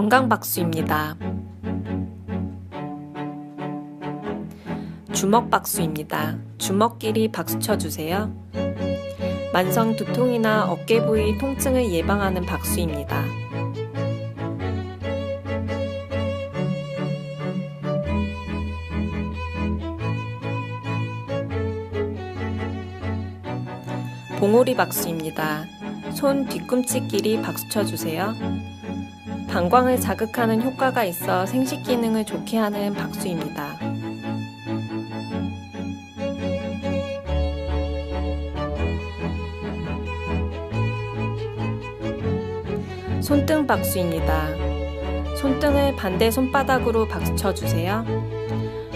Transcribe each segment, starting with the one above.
건강박수입니다. 주먹박수입니다. 주먹끼리 박수 쳐주세요. 만성 두통이나 어깨 부위 통증을 예방하는 박수입니다. 봉오리 박수입니다. 손 뒤꿈치끼리 박수 쳐주세요. 방광을 자극하는 효과가 있어 생식 기능을 좋게 하는 박수입니다. 손등 박수입니다. 손등을 반대 손바닥으로 박수 쳐 주세요.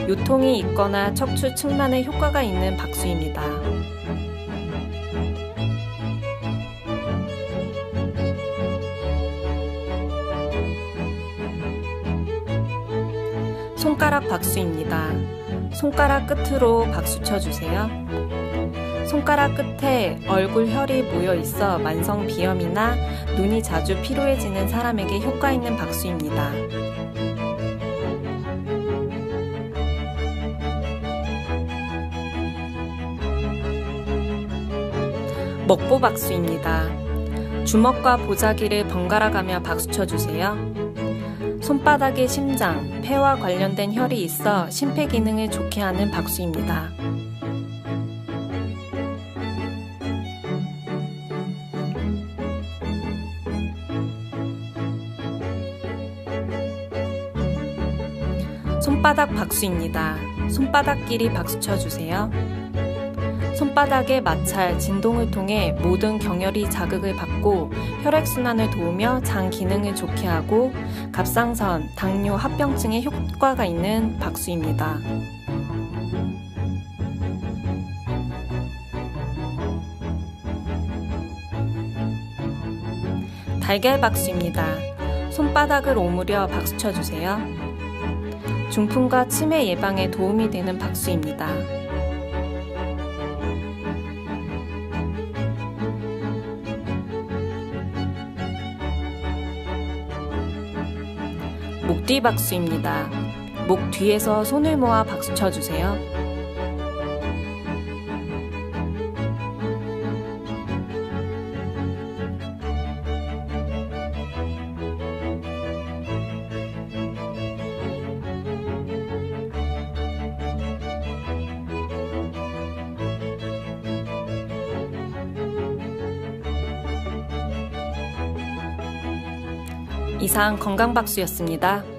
요통이 있거나 척추 측만에 효과가 있는 박수입니다. 손가락 박수입니다. 손가락 끝으로 박수 쳐주세요. 손가락 끝에 얼굴 혈이 모여 있어 만성 비염이나 눈이 자주 피로해지는 사람에게 효과 있는 박수입니다. 먹보 박수입니다. 주먹과 보자기를 번갈아 가며 박수 쳐주세요. 손바닥에 심장, 폐와 관련된 혈이 있어 심폐 기능을 좋게 하는 박수입니다. 손바닥 박수입니다. 손바닥끼리 박수 쳐주세요. 손바닥의 마찰, 진동을 통해 모든 경혈이 자극을 받고 혈액순환을 도우며 장 기능을 좋게 하고 갑상선, 당뇨, 합병증에 효과가 있는 박수입니다. 달걀 박수입니다. 손바닥을 오므려 박수 쳐주세요. 중풍과 치매 예방에 도움이 되는 박수입니다. 목뒤 박수입니다. 목 뒤에서 손을 모아 박수 쳐주세요. 이상 건강박수였습니다.